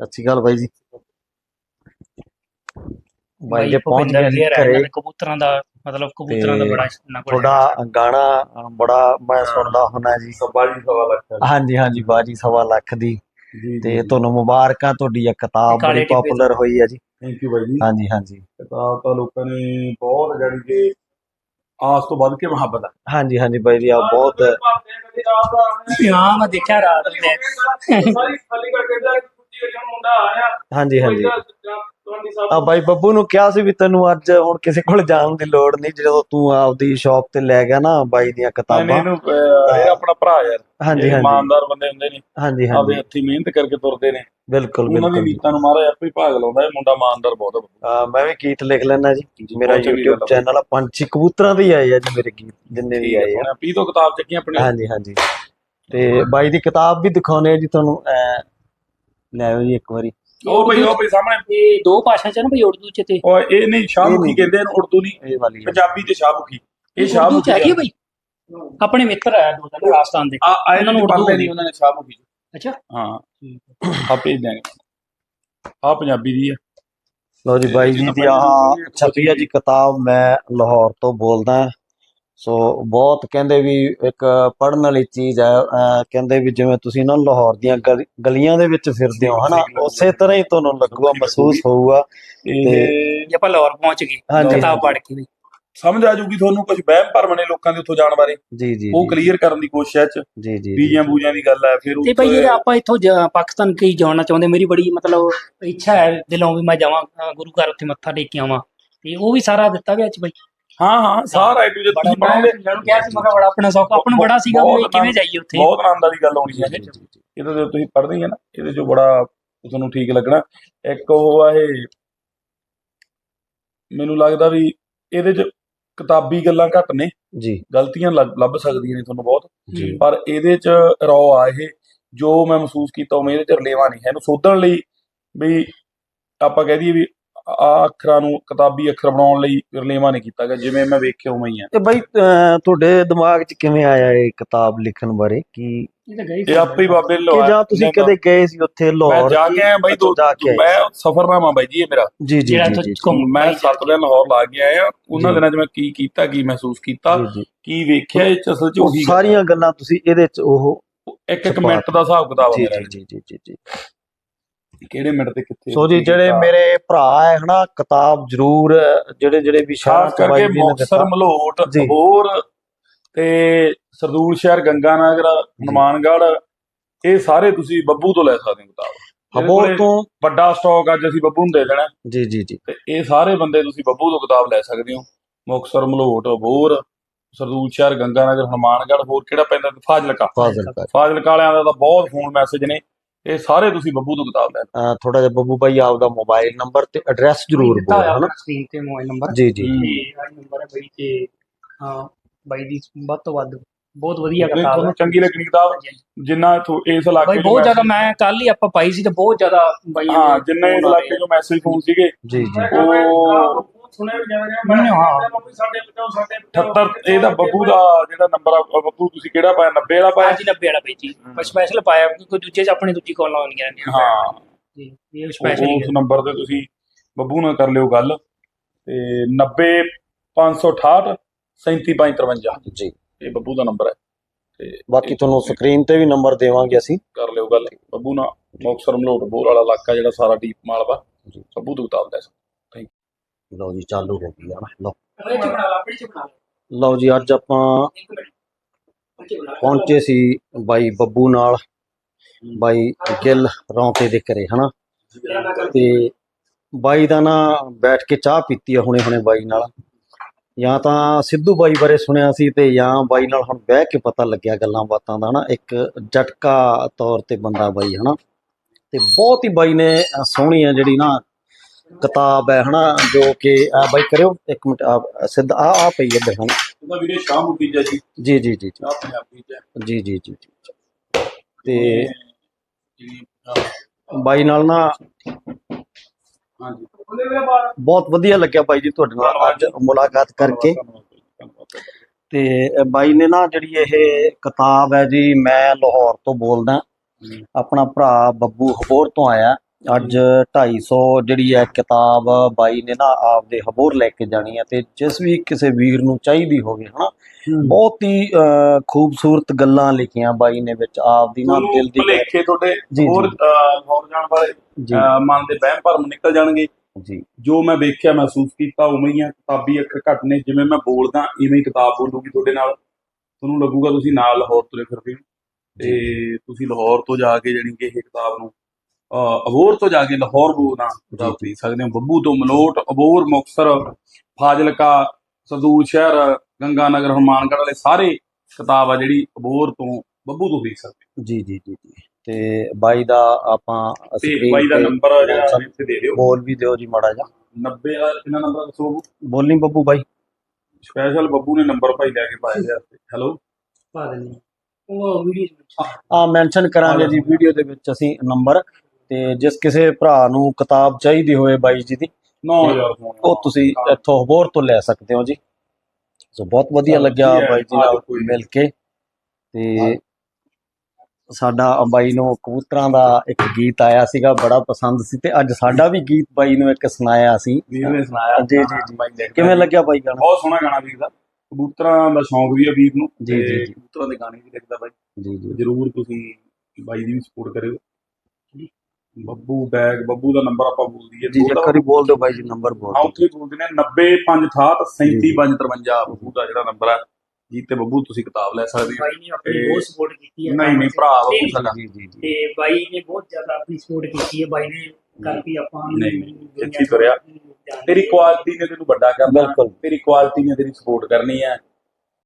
ਸਤਿ ਸ਼੍ਰੀ ਅਕਾਲ ਬਾਈ ਜੀ। ਬਾਈ ਦੇ ਪਹੁੰਚ ਗਏ ਜੀ ਘਰੇ। ਕਬੂਤਰਾਂ ਦਾ ਮਤਲਬ ਕਬੂਤਰਾਂ ਦਾ ਬੜਾ ਨਾ ਤੁਹਾਡਾ ਗਾਣਾ ਬੜਾ ਮੈਂ ਸੁਣਦਾ ਹੁੰਦਾ ਜੀ। ਬਾਜੀ ਸਵਾ ਲੱਖ ਹਾਂਜੀ ਹਾਂਜੀ ਬਾਜੀ ਸਵਾ ਲੱਖ ਦੀ। ਜੀ ਤੇ ਤੁਹਾਨੂੰ ਮੁਬਾਰਕਾਂ ਤੁਹਾਡੀ ਇਹ ਕਿਤਾਬ ਬੜੀ ਪਪੂਲਰ ਹੋਈ ਹੈ ਜੀ। ਥੈਂਕ ਯੂ ਬਾਈ ਜੀ। ਹਾਂਜੀ ਹਾਂਜੀ। ਕਿਤਾਬ ਤਾਂ ਲੋਕਾਂ ਨੇ ਬਹੁਤ ਜਾਣੀ ਕਿ ਆਸ ਤੋਂ ਵੱਧ ਕੇ ਮੁਹੱਬਤ ਆ। ਹਾਂਜੀ ਹਾਂਜੀ ਬਾਈ ਜੀ ਆ ਬਹੁਤ ਹਾਂ ਮੈਂ ਦੇਖਿਆ ਰਾਤ ਨੂੰ। ਹਾਂਜੀ ਹਾਂਜੀ। ਆ ਬਾਈ ਬੱਬੂ ਨੂੰ ਕਿਹਾ ਸੀ ਵੀ ਤੈਨੂੰ ਅੱਜ ਹੁਣ ਕਿਸੇ ਕੋਲ ਜਾਣ ਦੀ ਲੋੜ ਨਹੀਂ ਜਦੋਂ ਤੂੰ ਆਪਦੀ ਸ਼ਾਪ ਤੇ ਲੈ ਗਿਆ ਨਾ ਬਾਈ ਦੀਆਂ ਨਹੀਂ ਕਿਤਾਬਾਂ। ਇਹਨੂੰ ਅਹ, ਇਹ ਆਪਣਾ ਭਰਾ ਯਾਰ। ਹਾਂਜੀ ਇਹ ਹਾਂਜੀ। ਇਮਾਨਦਾਰ ਬੰਦੇ ਹੁੰਦੇ ਨੇ। ਹਾਂਜੀ ਆਪਦੇ ਹਾਂਜੀ ਹੱਥੀਂ ਮਿਹਨਤ ਕਰਕੇ ਤੁਰਦੇ ਨੇ। ਬਿਲਕੁਲ ਉਹਨਾਂ ਦੀ ਬਿਲਕੁਲ। ਨੀਤਾਂ ਨੂੰ ਮਹਾਰਾਜ ਆਪੇ ਹੀ ਭਾਗ ਲਾਉਂਦਾ ਇਹ ਮੁੰਡਾ ਇਮਾਨਦਾਰ ਬਹੁਤ ਆ ਬੱਬੂ। ਮੈਂ ਵੀ ਗੀਤ ਲਿਖ ਲੈਣਾ ਜੀ। ਮੇਰਾ ਬਹੁਤ ਚੰਗੀ YouTube ਗੱਲ ਆ। ਚੈਨਲ ਆ ਪੰਛੀ ਕਬੂਤਰਾਂ ਦੇ ਹੀ ਆਏ ਆ ਜੀ ਮੇਰੇ ਗੀਤ ਜਿੰਨੇ ਵੀ ਆਏ ਆ। ਸੋਹਣਾ ਪੀ ਤੋਂ ਕਿਤਾਬ ਚੱਕੀ ਆਪਣੀ ਹਾਂਜੀ ਹਾਂਜੀ। ਤੇ ਬਾਈ ਦੀ ਕਿਤਾਬ ਵੀ ਦਿਖਾਉਣੇ ਆ ਜੀ ਤੁਹਾਨੂੰ ਐ ਲੈ ਆਓ ਜੀ ਇੱਕ ਵਾਰੀ। ਉਹ ਭਈ ਉਹ ਭਈ ਸਾਹਮਣੇ। ਇਹ ਦੋ ਭਾਸ਼ਾ ਚ ਨਾ ਭਈ ਉਰਦੂ ਚ ਤੇ। ਉਹ ਇਹ ਨਹੀਂ ਸ਼ਾਹਮੁਖੀ। ਕਹਿੰਦੇ ਇਹਨੂੰ ਉਰਦੂ ਨਹੀਂ। ਇਹ ਵਾਲੀ ਹੈ ਪੰਜਾਬੀ ਤੇ ਸ਼ਾਹਮੁਖੀ ਇਹ ਉਰਦੂ ਚ ਸ਼ਾਹਮੁਖੀ ਹੈਗੀ ਆ ਭਈ ਆਪਣੇ ਮਿੱਤਰ ਆ ਦੋ ਤਿੰਨ ਰਾਜਸਥਾਨ ਦੇ। ਆ ਆ ਉਹਨਾਂ ਨੂੰ ਉਰਦੂ ਨਹੀਂ ਉਹਨਾਂ ਨੇ ਸ਼ਾਹਮੁਖੀ ਅੱਛਾ। ਹਾਂ। ਆ ਭੇਜ ਦਿਆਂਗੇ। ਆ ਪੰਜਾਬੀ ਦੀ ਆ। ਲਓ ਜੀ ਬਾਈ ਜੀ ਦੀ ਆਹ ਛਪੀ ਆ ਜੀ ਕਿਤਾਬ ਮੈਂ ਲਾਹੌਰ ਤੋਂ ਬੋਲਦਾ। ਸੋ ਬਹੁਤ ਕਹਿੰਦੇ ਵੀ ਇੱਕ ਪੜਨ ਵਾਲੀ ਚੀਜ਼ ਹੈ ਕਹਿੰਦੇ ਵੀ ਜਿਵੇਂ ਤੁਸੀਂ ਨਾ ਲਾਹੌਰ ਦੀਆਂ ਗਲੀ- ਗਲੀਆਂ ਦੇ ਵਿੱਚ ਫਿਰਦੇ ਹੋ ਹਨਾ? ਉਸੇ ਤਰ੍ਹਾਂ ਹੀ ਤੁਹਾਨੂੰ ਲੱਗੂਗਾ ਮਹਿਸੂਸ ਹੋਊਗਾ। ਇਹ ਜੇ ਆਪਾਂ ਲਾਹੌਰ ਪਹੁੰਚ ਗਏ। ਕਿਤਾਬ ਪੜ੍ਹ ਕੇ ਵੀ। ਸਮਝ ਆ ਜੂਗੀ ਤੁਹਾਨੂੰ ਕੁਝ ਵਹਿਮ ਭਰਮ ਨੇ ਲੋਕਾਂ ਦੇ ਉੱਥੋਂ ਜਾਣ ਬਾਰੇ। ਜੀ ਜੀ ਉਹ ਕਲੀਅਰ ਕਰਨ ਦੀ ਕੋਸ਼ਿਸ਼ ਹੈ ਚ। ਜੀ ਜੀ ਜੀ। ਬੀਜਾਂ ਬੂਜਾਂ ਦੀ ਗੱਲ ਹੈ ਫਿਰ ਤੇ ਭਾਈ ਜੇ ਆਪਾਂ ਇੱਥੋਂ ਪਾਕਿਸਤਾਨ ਕਈ ਜਾਣਾ ਚਾਹੁੰਦੇ ਮੇਰੀ ਬੜੀ ਮਤਲਬ ਇੱਛਾ ਹੈ ਦਿਲੋਂ ਵੀ ਮੈਂ ਜਾਵਾਂ ਗੁਰੂ ਘਰ ਉੱਥੇ ਮੱਥਾ ਟੇਕ ਕੇ ਆਵਾਂ। ਤੇ ਉਹ ਵੀ ਸਾਰਾ ਦਿੱਤਾ ਗਿਆ ਚ ਭਾਈ। ਹਾਂ ਹਾਂ ਸਾਰਾ ਏ ਟੂ ਤੁਸੀਂ ਮੈਂ ਪੜੋਗੇ ਮੈਨੂੰ ਕਿਹਾ ਸੀ ਮੈਂ ਕਿਹਾ ਬੜਾ ਆਪਣਾ ਸੌਕ ਆਪਾਂ ਨੂੰ ਬੜਾ ਸੀਗਾ ਵੀ ਕਿਵੇਂ ਜਾਈਏ ਉੱਥੇ। ਬਹੁਤ ਆਨੰਦ ਵਾਲੀ ਗੱਲ ਹੋਣੀ ਹੈ। ਇਹਦੇ ਜੋ ਤੁਸੀਂ ਪੜ੍ਹਦੇ ਹੀ ਆ ਨਾ ਇਹਦੇ ਜੋ ਬੜਾ ਤੁਹਾਨੂੰ ਠੀਕ ਲੱਗਣਾ। ਇੱਕ ਉਹ ਆ ਇਹ ਮੈਨੂੰ ਲੱਗਦਾ ਵੀ ਇਹਦੇ ਚ ਕਿਤਾਬੀ ਗੱਲਾਂ ਘੱਟ ਨੇ। ਜੀ। ਗਲਤੀਆਂ ਲੱਭ ਸਕਦੀਆਂ ਨੇ ਤੁਹਾਨੂੰ ਬਹੁਤ। ਪਰ ਇਹਦੇ ਚ ਰੌ ਆ ਇਹ ਜੋ ਮੈਂ ਮਹਿਸੂਸ ਕੀਤਾ ਉਵੇਂ ਇਹਦੇ ਚ ਰਲੇਵਾ ਨਹੀਂ। ਹੈ ਇਹਨੂੰ ਸੋਧਣ ਲਈ ਵੀ ਆਪਾਂ ਕਹਿ ਦਈਏ ਵੀ ਆ ਅੱਖਰਾਂ ਨੂੰ ਕਿਤਾਬੀ ਅੱਖਰ ਬਣਾਉਣ ਲਈ ਰਲੇਵਾ ਨਹੀਂ ਕੀਤਾ ਗਿਆ ਜਿਵੇਂ ਮੈਂ ਵੇਖਿਆ ਉਵੇਂ ਹੀ ਆ। ਤੇ ਬਾਈ ਅਹ ਤੁਹਾਡੇ ਦਿਮਾਗ 'ਚ ਕਿਵੇਂ ਆਇਆ ਇਹ ਕਿਤਾਬ ਲਿਖਣ ਬਾਰੇ? ਕੀ ਇਹ ਆਪੇ ਹੀ ਬਾਬੇ ਕਿ ਜਾਂ ਤੁਸੀਂ ਕਦੇ ਗਏ ਸੀ ਉੱਥੇ ਮੈਂ ਲਾਹੌਰ ਜਾ ਕੇ ਆਇਆ ਬਾਈ ਦੋ ਜਾ ਕੇ ਆਏ। ਮੈਂ ਸਫਰਨਾਮਾ ਬਾਈ ਜੀ ਇਹ ਮੇਰਾ। ਜੀ ਜੀ ਜਿਹੜਾ ਜੀ ਤੋਂ ਜੀ ਘੁੰਮ ਮੈਂ ਸੱਤ ਦਿਨ ਲਾਹੌਰ ਲਾ ਕੇ ਆਇਆ। ਉਹਨਾਂ ਜੀ। ਦਿਨਾਂ 'ਚ ਮੈਂ ਕੀ ਕੀਤਾ ਕੀ ਮਹਿਸੂਸ ਕੀਤਾ ਜੀ ਜੀ। ਕੀ ਵੇਖਿਆ ਇਹ 'ਚ ਅਸਲ 'ਚ ਉਹ ਸਾਰੀਆਂ ਗੱਲਾਂ ਤੁਸੀਂ ਇਹਦੇ 'ਚ ਉਹ ਇੱਕ ਇੱਕ ਮਿੰਟ ਦਾ ਹਿਸਾਬ ਕਿਤਾਬ ਜੀ ਆ ਜੀ ਜੀ ਜੀ ਜੀ। ਕਿਹੜੇ ਮਿੰਟ ਤੇ ਕਿੱਥੇ ਸੋ ਜੀ ਜਿਹੜੇ। ਮੇਰੇ ਭਰਾ ਹੈ ਹਨਾ ਕਿਤਾਬ ਜ਼ਰੂਰ ਜਿਹੜੇ ਜਿਹੜੇ ਵੀ ਬਾਈ ਕਰਕੇ ਦਿੱਤਾ। ਮਲੋਟ। ਹੋਰ ਤੇ ਸਰਦੂਲ ਸ਼ਹਿਰ ਗੰਗਾਨਗਰ ਹਨੂਮਾਨਗੜ੍ਹ ਇਹ ਸਾਰੇ ਤੁਸੀਂ ਬੱਬੂ ਤੋਂ ਲੈ ਸਕਦੇ ਹੋ ਕਿਤਾਬ। ਕੋਲੇ ਤੋਂ? ਵੱਡਾ ਸਟਾਕ ਅੱਜ ਅਸੀਂ ਬੱਬੂ ਨੂੰ ਦੇ ਦੇਣਾ। ਜੀ ਜੀ ਜੀ। ਤੇ ਇਹ ਸਾਰੇ ਬੰਦੇ ਤੁਸੀਂ ਬੱਬੂ ਤੋਂ ਕਿਤਾਬ ਲੈ ਸਕਦੇ ਹੋ। ਮੁਕਤਸਰ ਮਲੋਟ ਹੋਰ ਸਰਦੂਲ ਸ਼ਹਿਰ ਗੰਗਾਨਗਰ ਹਨੂਮਾਨਗੜ੍ਹ ਹੋਰ ਕਿਹੜਾ ਪੈਂਦਾ? ਫਾਜ਼ਿਲਕਾ। ਫਾਜ਼ਲ ਕਰ ਫਾਜ਼ਿਲਕਾ ਵਾਲਿਆਂ ਦਾ ਤਾਂ ਬਹੁਤ ਫੋਨ ਮੈਸੇਜ ਨੇ। ਇਹ ਸਾਰੇ ਤੁਸੀਂ ਬੱਬੂ ਤੋਂ ਕਿਤਾਬ ਲੈ ਥੋੜਾ ਜਿਹਾ ਬੱਬੂ ਬਾਈ ਆਪਦਾ ਮੋਬਾਈਲ ਨੰਬਰ ਤੇ ਐਡਰੈਸ ਜ਼ਰੂਰ ਬੋਲ ਹਨਾ? ਸਕਰੀਨ ਤੇ ਮੋਬਾਈਲ ਨੰਬਰ ਜੀ ਜੀ ਨੰਬਰ ਹੈ ਬਈ ਤੇ ਹਾਂ ਬਾਈ ਦੀ ਵੱਧ ਤੋਂ ਵੱਧ ਬਹੁਤ ਵਧੀਆ ਕਿਤਾਬ ਤੁਹਾਨੂੰ ਚੰਗੀ ਲੱਗਣੀ ਕਿਤਾਬ? ਜਿੰਨਾ ਇਥੋਂ ਇਸ ਇਲਾਕੇ ਬਾਈ ਚੋਂ ਬਹੁਤ ਜ਼ਿਆਦਾ ਮੈਂ ਕੱਲ ਹੀ ਆਪਾਂ ਪਾਈ ਸੀ ਤੇ ਬਹੁਤ ਜ਼ਿਆਦਾ ਬਾਈ ਹਾਂ ਜਿੰਨੇ ਇਸ ਇਲਾਕੇ ਚੋਂ ਮੈਸੇਜ ਫੋਨ ਸੀਗੇ ਜੀ ਜੀ। ਉਹ ਮੈਨੂੰ ਹਾਂ। 78 ਇਹਦਾ ਬੱਬੂ ਦਾ ਜਿਹੜਾ ਨੰਬਰ ਆ ਬੱਬੂ ਤੁਸੀਂ ਕਿਹੜਾ ਪਾਇਆ? 90 ਵਾਲਾ ਪਾਇਆ? ਅੱਜ 90 ਵਾਲਾ ਬਈ ਜੀ। ਮੈਂ ਸਪੈਸ਼ਲ ਪਾਇਆ ਕਿਉਂਕਿ ਦੂਜੇ ਚ ਆਪਣੀ ਦੂਜੀ ਕਾਲ ਆਉਂਦੀਆਂ ਰਹਿੰਦੀਆਂ ਹਾਂ। ਜੀ ਇਹ ਉਹ- ਸਪੈਸ਼ਲ ਉਸ ਨੰਬਰ ਤੇ ਤੁਸੀਂ ਬੱਬੂ ਨਾਲ ਕਰ ਲਿਓ ਗੱਲ। ਤੇ 90 568 37553 ਜੀ। ਇਹ ਬੱਬੂ ਦਾ ਨੰਬਰ ਹੈ। ਤੇ ਬਾਕੀ ਤੁਹਾਨੂੰ ਸਕਰੀਨ ਤੇ ਵੀ ਨੰਬਰ ਦੇਵਾਂਗੇ ਅਸੀਂ। ਕਰ ਲਿਓ ਗੱਲ। ਬੱਬੂ ਨਾਲ ਮੁਕਤਸਰ ਮਲੋਟ ਬੋਰ ਵਾਲਾ ਇਲਾਕਾ ਜਿਹੜਾ ਸਾਰਾ ਡੀਪ ਮਾਲਵਾ। ਬੱਬੂ ਤੋਂ ਲੈ ਸਕਦੇ ਲਓ ਜੀ ਚਾਲੂ ਹੋ ਗਈ ਆ ਨਾ ਲਓ। ਲਓ ਜੀ ਅੱਜ ਆਪਾਂ। ਪਹੁੰਚੇ ਸੀ ਬਾਈ ਬੱਬੂ ਨਾਲ ਬਾਈ ਗਿੱਲ ਰੌਂਤੇ ਦੇ ਘਰੇ ਹਨਾ? ਤੇ ਬਾਈ ਦਾ ਨਾ ਬੈਠ ਕੇ ਚਾਹ ਪੀਤੀ ਆ ਹੁਣੇ ਹੁਣੇ ਬਾਈ ਨਾਲ। ਜਾਂ ਤਾਂ ਸਿੱਧੂ ਬਾਈ ਬਾਰੇ ਸੁਣਿਆ ਸੀ ਤੇ ਜਾਂ ਬਾਈ ਨਾਲ ਹੁਣ ਬਹਿ ਕੇ ਪਤਾ ਲੱਗਿਆ ਗੱਲਾਂ ਬਾਤਾਂ ਦਾ ਨਾ ਇੱਕ ਜਟਕਾ ਤੌਰ ਤੇ ਬੰਦਾ ਬਾਈ ਹਨਾ? ਤੇ ਬਹੁਤ ਹੀ ਬਾਈ ਨੇ ਸੋਹਣੀ ਆ ਜਿਹੜੀ ਨਾ ਕਿਤਾਬ ਹੈ ਹਨਾ ਜੋ ਕਿ ਆ ਬਾਈ ਕਰਿਓ ਇੱਕ ਮਿੰਟ ਆ ਸਿੱਧ ਆ ਆ ਪਈ ਇੱਧਰ ਹਨਾ। ਉਹਦਾ ਵੀਰੇ ਸ਼ਾਮ ਪੀਜਾ ਜੀ ਜੀ ਜੀ ਜੀ। ਚਾਹ ਪੰਜਾਬੀ ਚ ਜੀ ਜੀ ਜੀ ਤੇ ਬਾਈ ਨਾਲ ਨਾ ਹਾਂਜੀ। ਬਹੁਤ ਵਧੀਆ ਲੱਗਿਆ ਬਾਈ ਜੀ ਤੁਹਾਡੇ ਨਾਲ ਅੱਜ ਮੁਲਾਕਾਤ ਕਰਕੇ। ਤੇ ਬਾਈ ਨੇ ਨਾ ਜਿਹੜੀ ਇਹ ਕਿਤਾਬ ਹੈ ਜੀ ਮੈਂ ਲਾਹੌਰ ਤੋਂ ਬੋਲਦਾ। ਆਪਣਾ ਭਰਾ ਬੱਬੂ ਹਬੋਰ ਤੋਂ ਆਇਆ। ਅੱਜ 250 ਜਿਹੜੀ ਹੈ ਕਿਤਾਬ ਬਾਈ ਨੇ ਨਾ ਆਪਦੇ ਹਬੋਰ ਲੈ ਕੇ ਜਾਣੀ ਹੈ ਤੇ ਜਿਸ ਵੀ ਕਿਸੇ ਵੀਰ ਨੂੰ ਚਾਹੀਦੀ ਹੋਵੇ ਹਨਾ? ਬਹੁਤ ਹੀ ਖੂਬਸੂਰਤ ਗੱਲਾਂ ਲਿਖੀਆਂ ਬਾਈ ਨੇ ਵਿੱਚ ਆਪਦੀ ਨਾ ਦਿਲ ਦੀ ਭੁਲੇਖੇ ਤੁਹਾਡੇ ਹੋਰ ਹੋਰ ਜਾਣ ਵਾਲੇ ਮਨ ਦੇ ਵਹਿਮ ਭਰਮ ਨਿਕਲ ਜਾਣਗੇ। ਜੀ। ਜੋ ਮੈਂ ਵੇਖਿਆ ਮਹਿਸੂਸ ਕੀਤਾ ਉਵੇਂ ਹੀ ਆ ਕਿਤਾਬੀ ਅੱਖਰ ਘੱਟ ਨੇ। ਜਿਵੇਂ ਮੈਂ ਬੋਲਦਾ ਇਵੇਂ ਹੀ ਕਿਤਾਬ ਬੋਲੂਗੀ ਤੁਹਾਡੇ ਨਾਲ। ਤੁਹਾਨੂੰ ਲੱਗੂਗਾ ਤੁਸੀਂ ਨਾਲ ਲਾਹੌਰ ਤੁਰੇ ਫਿਰਦੇ ਹੋ। ਤੇ ਤੁਸੀਂ ਲਾਹੌਰ ਤੋਂ ਜਾ ਕੇ ਜਾਣੀ ਕਿ ਇਹ ਕਿਤਾਬ ਨੂੰ ਅਹ, ਅਬੋਹਰ ਤੋਂ ਜਾ ਕੇ ਲਾਹੌਰ ਬੋਲਣਾ ਕਿਤਾਬ ਖਰੀਦ ਸਕਦੇ ਹੋ। ਬੱਬੂ ਤੋਂ ਮਲੋਟ ਅਬੋਹਰ ਮੁਕਤਸਰ ਫਾਜ਼ਿਲਕਾ ਸਰਦੂਲ ਸ਼ਹਿਰ ਗੰਗਾ ਨਗਰ ਹਨੂਮਾਨਗੜ੍ਹ ਵਾਲੇ ਸਾਰੇ ਕਿਤਾਬ ਆ ਜਿਹੜੀ ਅਬੋਹਰ ਤੋਂ ਬੱਬੂ ਤੋਂ ਖਰੀਦ ਸਕਦੇ। ਜੀ ਜੀ ਜੀ ਜੀ। ਤੇ ਬਾਈ ਦਾ ਆਪਾਂ screen ਬਾਈ ਦਾ ਨੰਬਰ ਜਿਹੜਾ ਇੱਥੇ ਦੇ ਦਿਓ। ਬੋਲ ਵੀ ਦਿਓ ਜੀ ਮਾੜਾ ਜਿਹਾ। 90 ਵਾਲਾ ਕਿੰਨਾ ਨੰਬਰ ਦੱਸੋ ਬੱਬੂ? ਬੋਲਨੀ ਬੱਬੂ ਬਾਈ। ਸਪੈਸ਼ਲ ਬੱਬੂ ਨੇ ਨੰਬਰ ਭਾਈ ਲੈ ਕੇ ਪਾਇਆ ਗਿਆ ਹੈਲੋ ਪਾ ਹਾਂ। ਉਹ ਵੀਡੀਓ ਆ ਮੈਂਸ਼ਨ ਕਰਾਂਗੇ ਜੀ ਵੀਡੀਓ ਦੇ ਵਿੱਚ ਅਸੀਂ ਨੰਬਰ ਤੇ ਜਿਸ ਕਿਸੇ ਭਰਾ ਨੂੰ ਕਿਤਾਬ ਚਾਹੀਦੀ ਹੋਵੇ ਬਾਈ ਜੀ ਦੀ 9000 ਉਹ ਤੁਸੀਂ ਇੱਥੋਂ ਹਬੋਰ ਤੋਂ ਲੈ ਸਕਦੇ ਹੋ ਜੀ। ਸੋ ਬਹੁਤ ਵਧੀਆ ਲੱਗਿਆ ਬਾਈ ਜੀ ਨਾਲ। ਮਿਲ ਕੇ। ਤੇ ਸਾਡਾ ਬਾਈ ਨੂੰ ਕਬੂਤਰਾਂ ਦਾ ਇੱਕ ਗੀਤ ਆਇਆ ਸੀਗਾ ਬੜਾ ਪਸੰਦ ਸੀ ਤੇ ਅੱਜ ਸਾਡਾ ਵੀ ਗੀਤ ਬਾਈ ਨੂੰ ਇੱਕ ਸੁਣਾਇਆ ਸੀ। ਵੀਰ ਨੇ ਸੁਣਾਇਆ। ਜੀ, ਜੀ, ਕਿਵੇਂ ਲੱਗਿਆ ਬਾਈ ਗਾਣਾ? ਬਹੁਤ ਸੋਹਣਾ ਗਾਣਾ ਵੀਰ ਦਾ। ਕਬੂਤਰਾਂ ਦਾ ਸ਼ੌਂਕ ਵੀ ਆ ਵੀਰ ਨੂੰ ਜੀ, ਜੀ, ਜੀ। ਕਬੂਤਰਾਂ ਦੇ ਗਾਣੇ ਵੀ ਲਿਖਦਾ ਬਾਈ। ਜੀ ਜੀ। ਜਰੂਰ ਤੁਸੀਂ ਬਾਈ ਦੀ ਵੀ ਸਪੋਰਟ ਕਰਿਓ। ਬੱਬੂ ਬੈਗ ਬੱਬੂ ਦਾ ਨੰਬਰ ਆਪਾਂ ਬੋਲ ਦਈਏ ਜੀ ਇੱਕ ਵਾਰੀ ਬੋਲ ਦਿਓ ਬਾਈ ਜੀ ਨੰਬਰ ਬੋਲ ਹਾਂ ਉੱਥੇ ਬੋਲਦੇ ਨੇ 90568 37553 ਬੱਬੂ ਦਾ ਜਿਹੜਾ ਨੰਬਰ ਆ। ਜੀ ਤੇ ਬੱਬੂ ਤੁਸੀਂ ਕਿਤਾਬ ਲੈ ਸਕਦੇ ਹੋ। ਬਾਈ ਨੇ ਆਪਣੀ ਤੇ- ਬਹੁਤ ਸਪੋਰਟ ਕੀਤੀ ਹੈ। ਨਹੀਂ ਨਹੀਂ ਭਰਾ ਬੱਬੂ ਸਾਡਾ। ਜੀ ਜੀ ਤੇ ਬਾਈ ਨੇ ਬਹੁਤ ਜ਼ਿਆਦਾ ਆਪਣੀ ਸਪੋਰਟ ਕੀਤੀ ਹੈ। ਬਾਈ ਨੇ ਕਰਕੇ ਆਪਾਂ ਨੂੰ ਨਹੀਂ, ਤੁਰਿਆ। ਜਾਣਦੇ ਤੇਰੀ ਕੁਆਲਿਟੀ ਨੇ ਤੈਨੂੰ ਵੱਡਾ ਕਰਨਾ। ਬਿਲਕੁਲ। ਤੇਰੀ ਕੁਆਲਿਟੀ ਨੇ ਤੇਰੀ ਸਪੋਰਟ ਕਰਨੀ ਹੈ।